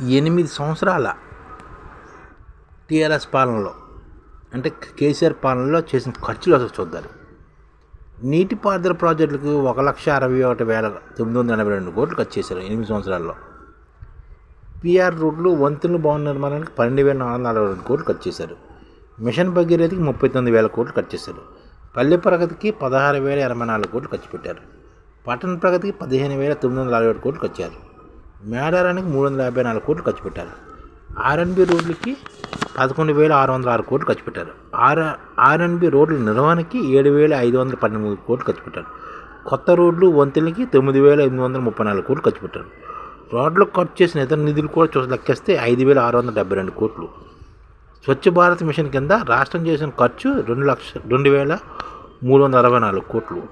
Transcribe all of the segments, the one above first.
ఎనిమిది సంవత్సరాల టీఆర్ఎస్ పాలనలో అంటే కేసీఆర్ పాలనలో చేసిన ఖర్చులు అసలు చూద్దాం. నీటిపారుదల ప్రాజెక్టులకు ఒక లక్ష అరవై ఒకటి వేల తొమ్మిది వందల ఎనభై రెండు కోట్లు ఖర్చు చేశారు ఎనిమిది సంవత్సరాల్లో. పిఆర్ రోడ్లు వంతెన భవన నిర్మాణానికి పన్నెండు వేల నాలుగు వందల నలభై రెండు కోట్లు ఖర్చు చేశారు. మిషన్ భగీరథకి ముప్పై తొమ్మిది వేల కోట్లు ఖర్చు చేశారు. పల్లె ప్రగతికి పదహారు వేల ఎనభై నాలుగు కోట్లు ఖర్చు పెట్టారు. పట్టణ ప్రగతికి పదిహేను వేల తొమ్మిది వందల నలభై ఏడు కోట్లు ఖర్చారు మేడారానికి మూడు వందల యాభై నాలుగు కోట్లు ఖర్చు పెట్టారు. ఆర్ఎన్బి రోడ్లకి పదకొండు వేల ఆరు వందల ఆరు కోట్లు ఖర్చు పెట్టారు. ఆర్ ఆర్ఎన్బి రోడ్ల నిర్వహణకి ఏడు వేల ఐదు వందల పన్నెండు కోట్లు ఖర్చు పెట్టారు. కొత్త రోడ్లు వంతెనలకి తొమ్మిది వేల ఎనిమిది వందల ముప్పై నాలుగు కోట్లు ఖర్చు పెట్టారు. రోడ్లకు ఖర్చు చేసిన ఇతర నిధులు కూడా చూసి లెక్కేస్తే ఐదు వేల ఆరు వందల డెబ్బై రెండు కోట్లు. స్వచ్ఛ భారత్ మిషన్ కింద రాష్ట్రం చేసిన ఖర్చు రెండు లక్ష రెండు వేల మూడు వందల అరవై నాలుగు కోట్లు.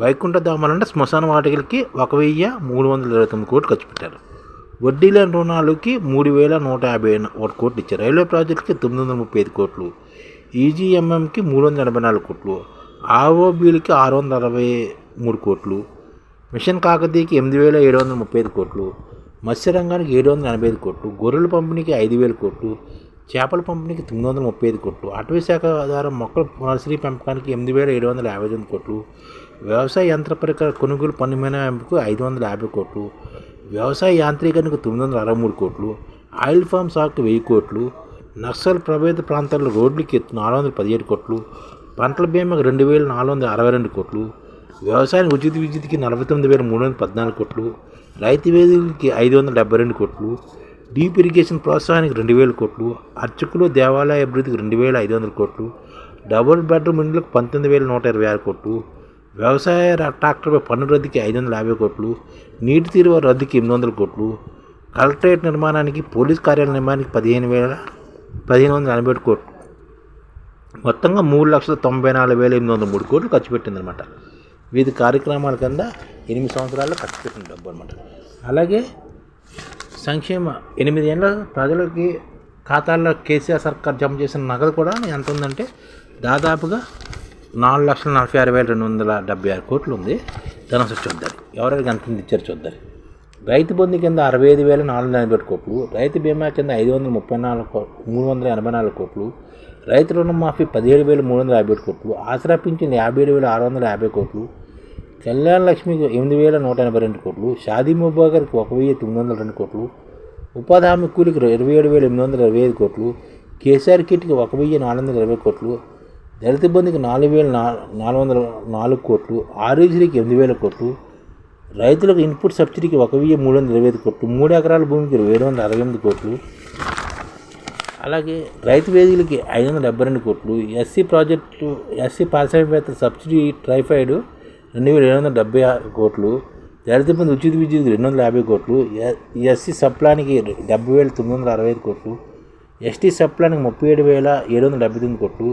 వైకుంఠ ధామాలంటే శ్మశాన వాటికలకి ఒక వెయ్యి మూడు వందల ఇరవై తొమ్మిది కోట్లు ఖర్చు పెట్టారు. వడ్డీ లేని రుణాలకి మూడు వేల నూట యాభై ఒకటి కోట్లు ఇచ్చారు. రైల్వే ప్రాజెక్టుకి తొమ్మిది వందల ముప్పై ఐదు కోట్లు ఈజీఎంఎంకి మూడు వందల ఎనభై నాలుగు కోట్లు ఆర్ఓబీలకి ఆరు వందల అరవై మూడు కోట్లు మిషన్ కాకతీయకి ఎనిమిది వేల ఏడు వందల ముప్పై ఐదు కోట్లు మత్స్యరంగానికి ఏడు వందల ఎనభై ఐదు కోట్లు గొర్రెల పంపిణీకి ఐదు వేల కోట్లు చేపల పంపిణీకి తొమ్మిది వందల ముప్పై ఐదు కోట్లు అటవీ శాఖ ద్వారా మొక్కల నర్సరీ పెంపకానికి ఎనిమిది వేల ఏడు వందల యాభై తొమ్మిది కోట్లు వ్యవసాయ యంత్ర పరికర కొనుగోలు పన్ను మినహాయింపుకు ఐదు వందల యాభై కోట్లు వ్యవసాయ యాంత్రీకరణకు తొమ్మిది వందల అరవై మూడు కోట్లు ఆయిల్ ఫామ్ సాగుకు వెయ్యి కోట్లు నక్సల్ ప్రభావిత ప్రాంతాల్లో రోడ్లకి నాలుగు వందల పదిహేడు కోట్లు పంటల బీమాకు రెండు వేల నాలుగు వందల అరవై రెండు కోట్లు వ్యవసాయానికి ఉచిత విద్యుత్కి నలభై తొమ్మిది వేల మూడు వందల పద్నాలుగు కోట్లు రైతు వేదికకి ఐదు వందల డెబ్బై రెండు కోట్లు డీప్ ఇరిగేషన్ ప్రోత్సాహానికి రెండు వేల కోట్లు అర్చకులు దేవాలయ అభివృద్ధికి రెండు వేల ఐదు వందల కోట్లు డబుల్ బెడ్రూమ్ ఇండ్లకు పంతొమ్మిది వేల నూట ఇరవై ఆరు కోట్లు వ్యవసాయ ట్రాక్టర్పై పన్ను రద్దుకి ఐదు వందల యాభై కోట్లు నీటి తీరువ రద్దుకి ఎనిమిది వందల కోట్లు కలెక్టరేట్ నిర్మాణానికి పోలీస్ కార్యాలయ నిర్మాణానికి పదిహేను వేల పదిహేను వందల ఎనభై ఏడు కోట్లు. మొత్తంగా మూడు లక్షల తొంభై నాలుగు వేల ఎనిమిది వందల మూడు కోట్లు ఖర్చు పెట్టిందనమాట వివిధ కార్యక్రమాల కింద ఎనిమిది సంవత్సరాల్లో ఖర్చు పెట్టిన డబ్బు అనమాట అలాగే సంక్షేమ ఎనిమిది ఏళ్ళ ప్రజలకి ఖాతాల్లో కేసీఆర్ సర్కార్ జమ చేసిన నగదు కూడా ఎంత ఉందంటే దాదాపుగా నాలుగు లక్షల నలభై ఆరు వేల రెండు వందల డెబ్బై ఆరు కోట్లు ఉంది ధనసు చూద్దాం ఎవరైనా ఎంత ఇచ్చారు చూద్దాం రైతు బంధు కింద అరవై ఐదు వేల నాలుగు వందల ఎనభై కోట్లు రైతు బీమా కింద ఐదు వందల ముప్పై నాలుగు కో- మూడు వందల ఎనభై నాలుగు కోట్లు రైతు రుణమాఫీ పదిహేడు వేల మూడు వందల యాభై కోట్లు ఆసరా పింఛన్ యాభై ఏడు వేల ఆరు వందల యాభై కోట్లు కళ్యాణ లక్ష్మికి ఎనిమిది వేల నూట ఎనభై రెండు కోట్లు షాదీ ముబాగర్కి ఒక వెయ్యి తొమ్మిది వందల రెండు కోట్లు ఉపాధి హామీ కూలికి ఇరవై ఏడు వేల ఎనిమిది వందల ఇరవై ఐదు కోట్లు కేసీఆర్ కిట్కి ఒక వెయ్యి నాలుగు వందల ఇరవై కోట్లు దళిత బంధుకి నాలుగు వేల నాలుగు వందల నాలుగు కోట్లు ఆరోగ్యశ్రీకి ఎనిమిది వేల కోట్లు రైతులకు ఇన్పుట్ సబ్సిడీకి ఒక వెయ్యి మూడు వందల ఇరవై ఐదు కోట్లు మూడు ఎకరాల భూమికి ఏడు వందల అరవై ఎనిమిది కోట్లు అలాగే రైతు వేదికలకి ఐదు వందల డెబ్బై రెండు కోట్లు ఎస్సీ ప్రాజెక్టు ఎస్సీ పారిశ్రామికవేత్త సబ్సిడీ ట్రైఫైడ్ రెండు వేల ఏడు వందల డెబ్బై ఆరు కోట్లు దళిత బంధు ఉచిత విద్యుత్ రెండు వందల యాభై కోట్లు ఎస్సీ సప్లానికి డెబ్బై వేల తొమ్మిది వందల అరవై ఐదు కోట్లు ఎస్టీ సప్లానికి ముప్పై ఏడు వేల ఏడు వందల డెబ్బై తొమ్మిది కోట్లు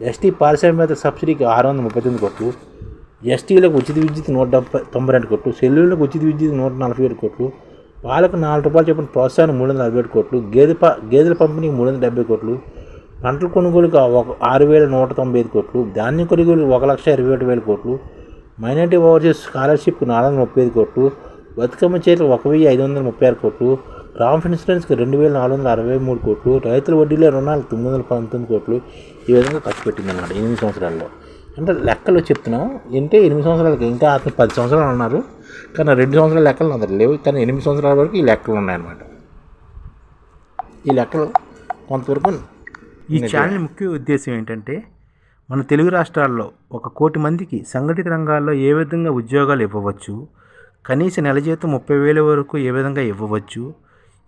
ఎస్టీ పారిశ్రామిక సబ్సిడీకి ఆరు వందల ముప్పై తొమ్మిది కోట్లు ఎస్టీలకు ఉచిత విద్యుత్ నూట డెబ్బై తొంభై రెండు కోట్లు సెల్లులకు ఉచిత విద్యుత్ నూట నలభై ఏడు కోట్లు పాలకు నాలుగు రూపాయలు చెప్పిన ప్రోత్సాహం మూడు వందల నలభై ఏడు కోట్లు గేదె పా గేదెల పంపిణీకి మూడు వందల డెబ్బై కోట్లు పంటల కొనుగోలుకు ఒక ఆరు వేల నూట తొంభై ఐదు కోట్లు ధాన్యం కొనుగోలు ఒక లక్ష ఇరవై ఒకటి వేల కోట్లు మైనార్టీ ఓవర్సీస్ స్కాలర్షిప్కి నాలుగు వందల ముప్పై ఐదు కోట్లు బతుకమ్మ చీరలు ఒక వెయ్యి ఐదు వందల ముప్పై ఆరు కోట్లు రామ్ ఇన్సూరెన్స్కి రెండు వేల నాలుగు వందల అరవై మూడు కోట్లు రైతుల వడ్డీలో రుణాలు తొమ్మిది వందల పంతొమ్మిది కోట్లు ఈ విధంగా ఖర్చు పెట్టింది అన్నమాట ఎనిమిది సంవత్సరాల్లో. అంటే లెక్కలు చెప్తున్నాం. అంటే ఎనిమిది సంవత్సరాలకి ఇంకా అతను పది సంవత్సరాలు ఉన్నారు కానీ రెండు సంవత్సరాల లెక్కలు అందరు లేవు. కానీ ఎనిమిది సంవత్సరాల వరకు ఈ లెక్కలు ఉన్నాయన్నమాట. ఈ లెక్కలు కొంతవరకు ఈ ఛానల్ ముఖ్య ఉద్దేశం ఏంటంటే మన తెలుగు రాష్ట్రాల్లో ఒక కోటి మందికి సంఘటిత రంగాల్లో ఏ విధంగా ఉద్యోగాలు ఇవ్వవచ్చు కనీస నెల జీతం ముప్పై వేల వరకు ఏ విధంగా ఇవ్వవచ్చు